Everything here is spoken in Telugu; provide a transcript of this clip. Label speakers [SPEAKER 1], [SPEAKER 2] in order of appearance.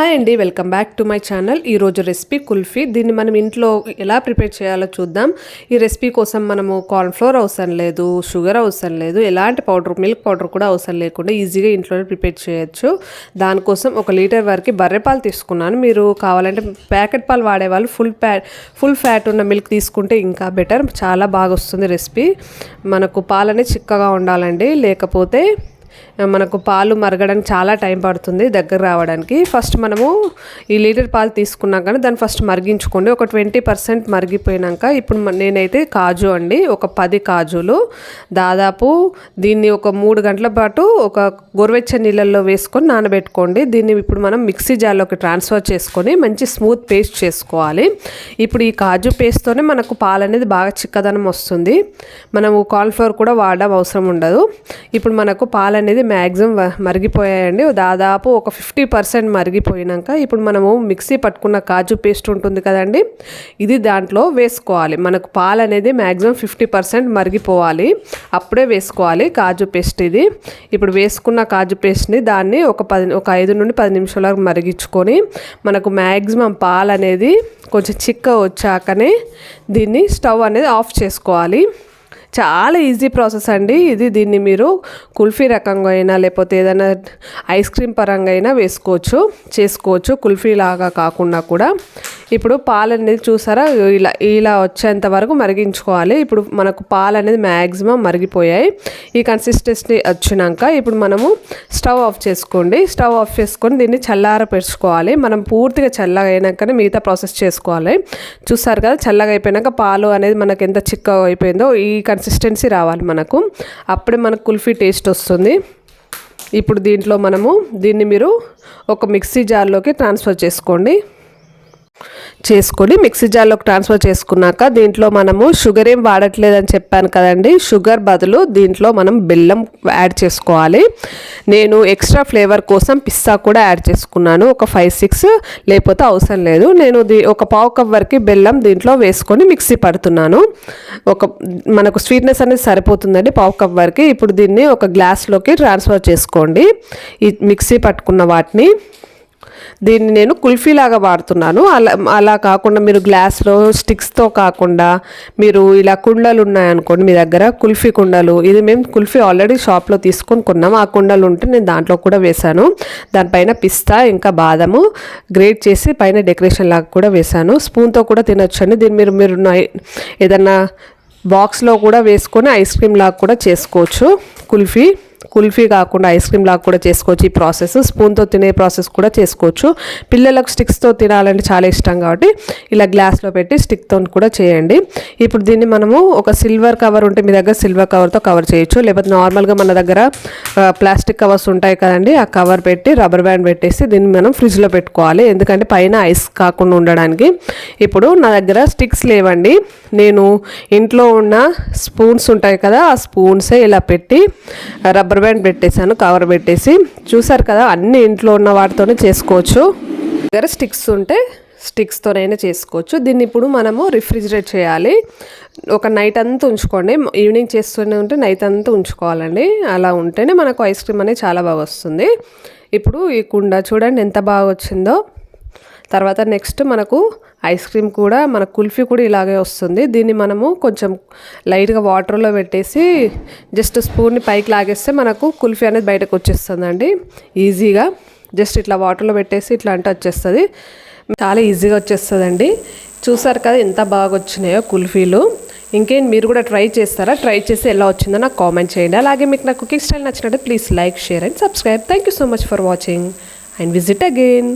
[SPEAKER 1] హాయ్ అండి welcome back to my channel. ఈరోజు రెసిపీ కుల్ఫీ. దీన్ని మనం ఇంట్లో ఎలా ప్రిపేర్ చేయాలో చూద్దాం. ఈ రెసిపీ కోసం మనము కార్న్ఫ్లోర్ అవసరం లేదు షుగర్ అవసరం లేదు ఎలాంటి పౌడర్ మిల్క్ పౌడర్ కూడా అవసరం లేకుండా ఈజీగా ఇంట్లోనే ప్రిపేర్ చేయొచ్చు. దానికోసం ఒక లీటర్ వరకు బర్రె పాలు తీసుకున్నాను. మీరు కావాలంటే ప్యాకెట్ పాలు వాడేవాళ్ళు ఫుల్ ప్యా ఫుల్ ఫ్యాట్ ఉన్న మిల్క్ తీసుకుంటే ఇంకా బెటర్. చాలా బాగా వస్తుంది రెసిపీ. మనకు పాలనే చిక్కగా ఉండాలండి. లేకపోతే మనకు పాలు మరగడానికి చాలా టైం పడుతుంది దగ్గర రావడానికి. ఫస్ట్ మనము ఈ లీటర్ పాలు తీసుకున్నాం కానీ దాన్ని ఫస్ట్ మరిగించుకోండి. ఒక ట్వంటీ పర్సెంట్ మరిగిపోయినాక ఇప్పుడు మ- నేనైతే కాజు అండి ఒక పది కాజులు. దాదాపు దీన్ని ఒక మూడు గంటల పాటు ఒక గోరువెచ్చని నీళ్ళల్లో వేసుకొని నానబెట్టుకోండి. దీన్ని ఇప్పుడు మనం మిక్సీ జార్లోకి ట్రాన్స్ఫర్ చేసుకొని మంచి స్మూత్ పేస్ట్ చేసుకోవాలి. ఇప్పుడు ఈ కాజు పేస్ట్తోనే మనకు పాలు అనేది బాగా చిక్కదనం వస్తుంది. మనము కాల్ఫ్లవర్ కూడా వాడడం అవసరం ఉండదు. ఇప్పుడు మనకు పాలు అనేది మ్యాక్సిమం మరిగిపోయాయండి. దాదాపు ఒక ఫిఫ్టీ పర్సెంట్ మరిగిపోయినాక ఇప్పుడు మనము మిక్సీ పట్టుకున్న కాజు పేస్ట్ ఉంటుంది కదండి ఇది దాంట్లో వేసుకోవాలి. మనకు పాలు అనేది మ్యాక్సిమం ఫిఫ్టీ పర్సెంట్ మరిగిపోవాలి. అప్పుడే వేసుకోవాలి కాజు పేస్ట్ ఇది. ఇప్పుడు వేసుకున్న కాజు పేస్ట్ని దాన్ని ఒక పది ఒక ఐదు నుండి పది నిమిషాల వరకు మరిగించుకొని మనకు మ్యాక్సిమం పాలు అనేది కొంచెం చిక్క వచ్చాకనే దీన్ని స్టవ్ అనేది ఆఫ్ చేసుకోవాలి. చాలా ఈజీ ప్రాసెస్ అండి. ఇది దీన్ని మీరు కుల్ఫీ రకంగా అయినా లేకపోతే ఏదైనా ఐస్ క్రీమ్ పరంగా అయినా వేసుకోవచ్చు చేసుకోవచ్చు. కుల్ఫీ లాగా కాకుండా కూడా. ఇప్పుడు పాలు అనేది చూసారా? ఇలా ఇలా వచ్చేంత వరకు మరిగించుకోవాలి. ఇప్పుడు మనకు పాలు అనేది మ్యాక్సిమం మరిగిపోయాయి. ఈ కన్సిస్టెన్సీ వచ్చినాక ఇప్పుడు మనము స్టవ్ ఆఫ్ చేసుకోండి. స్టవ్ ఆఫ్ చేసుకొని దీన్ని చల్లార పెట్టుకోవాలి. మనం పూర్తిగా చల్లగా అయినాకనే మిగతా ప్రాసెస్ చేసుకోవాలి. చూసారు కదా చల్లగా అయిపోయినాక పాలు అనేది మనకు ఎంత చిక్కగా అయిపోయిందో ఈ కన్సిస్టెన్సీ రావాలి మనకు. అప్పుడే మనకు కుల్ఫీ టేస్ట్ వస్తుంది. ఇప్పుడు దీంట్లో మనము దీన్ని మీరు ఒక మిక్సీ జార్లోకి ట్రాన్స్ఫర్ చేసుకోండి. చేసుకొని మిక్సీ జార్లోకి ట్రాన్స్ఫర్ చేసుకున్నాక దీంట్లో మనము షుగర్ ఏం వాడట్లేదని చెప్పాను కదండి. షుగర్ బదులు దీంట్లో మనం బెల్లం యాడ్ చేసుకోవాలి. నేను ఎక్స్ట్రా ఫ్లేవర్ కోసం పిస్తా కూడా యాడ్ చేసుకున్నాను. ఒక ఫైవ్ సిక్స్ లేకపోతే అవసరం లేదు. నేను దీ ఒక పావు కప్ వరకు బెల్లం దీంట్లో వేసుకొని మిక్సీ పడుతున్నాను. ఒక మనకు స్వీట్నెస్ అనేది సరిపోతుందండి పావు కప్ వరకు. ఇప్పుడు దీన్ని ఒక గ్లాస్లోకి ట్రాన్స్ఫర్ చేసుకోండి. ఈ మిక్సీ పట్టుకున్న వాటిని. దీన్ని నేను కుల్ఫీ లాగా వాడుతున్నాను. అలా అలా కాకుండా మీరు గ్లాస్లో స్టిక్స్తో కాకుండా మీరు ఇలా కుండలు ఉన్నాయనుకోండి మీ దగ్గర కుల్ఫీ కుండలు ఇది మేము కుల్ఫీ ఆల్రెడీ షాప్లో తీసుకొని కొన్నాం ఆ కుండలు ఉంటే నేను దాంట్లో కూడా వేశాను. దానిపైన పిస్తా ఇంకా బాదము గ్రేట్ చేసి పైన డెకరేషన్ లాగా కూడా వేశాను. స్పూన్తో కూడా తినొచ్చండి. దీన్ని మీరు మీరు ఏదన్నా బాక్స్లో కూడా వేసుకొని ఐస్ క్రీమ్ లాగా కూడా చేసుకోవచ్చు కుల్ఫీ. కుల్ఫీ కాకుండా ఐస్ క్రీమ్ లాగా కూడా చేసుకోవచ్చు ఈ ప్రాసెస్. స్పూన్తో తినే ప్రాసెస్ కూడా చేసుకోవచ్చు. పిల్లలకు స్టిక్స్తో తినాలంటే చాలా ఇష్టం కాబట్టి ఇలా గ్లాస్లో పెట్టి స్టిక్తో కూడా చేయండి. ఇప్పుడు దీన్ని మనము ఒక సిల్వర్ కవర్ ఉంటే మీ దగ్గర సిల్వర్ కవర్తో కవర్ చేయొచ్చు. లేకపోతే నార్మల్గా మన దగ్గర ప్లాస్టిక్ కవర్స్ ఉంటాయి కదండి ఆ కవర్ పెట్టి రబ్బర్ బ్యాండ్ పెట్టేసి దీన్ని మనం ఫ్రిడ్జ్లో పెట్టుకోవాలి. ఎందుకంటే పైన ఐస్ కాకుండా ఉండడానికి. ఇప్పుడు నా దగ్గర స్టిక్స్ లేవండి. నేను ఇంట్లో ఉన్న స్పూన్స్ ఉంటాయి కదా ఆ స్పూన్సే ఇలా పెట్టి రబ్బర్ రబ్బర్ బ్యాండ్ పెట్టేశాను కవర్ పెట్టేసి. చూసారు కదా అన్ని ఇంట్లో ఉన్న వాటితోనే చేసుకోవచ్చు. దగ్గర స్టిక్స్ ఉంటే స్టిక్స్తోనైనా చేసుకోవచ్చు. దీన్ని ఇప్పుడు మనము రిఫ్రిజిరేట్ చేయాలి. ఒక నైట్ అంతా ఉంచుకోండి. ఈవినింగ్ చేస్తూనే ఉంటే నైట్ అంతా ఉంచుకోవాలండి. అలా ఉంటేనే మనకు ఐస్ క్రీమ్ అనేది చాలా బాగా వస్తుంది. ఇప్పుడు ఈ కుండ చూడండి ఎంత బాగా వచ్చిందో. తర్వాత నెక్స్ట్ మనకు ఐస్ క్రీమ్ కూడా మన కుల్ఫీ కూడా ఇలాగే వస్తుంది. దీన్ని మనము కొంచెం లైట్గా వాటర్లో పెట్టేసి జస్ట్ స్పూన్ని పైకి లాగేస్తే మనకు కుల్ఫీ అనేది బయటకు వచ్చేస్తుందండి. ఈజీగా జస్ట్ ఇట్లా వాటర్లో పెట్టేసి ఇట్లా అంటే వచ్చేస్తుంది. చాలా ఈజీగా వచ్చేస్తుందండి. చూసారు కదా ఎంత బాగా వచ్చినాయో కుల్ఫీలు. ఇంకేం మీరు కూడా ట్రై చేస్తారా? ట్రై చేసి ఎలా వచ్చిందో నాకు కామెంట్ చేయండి. అలాగే మీకు నా కుకింగ్ స్టైల్ నచ్చినట్టు please like share and subscribe thank you so much for watching and visit again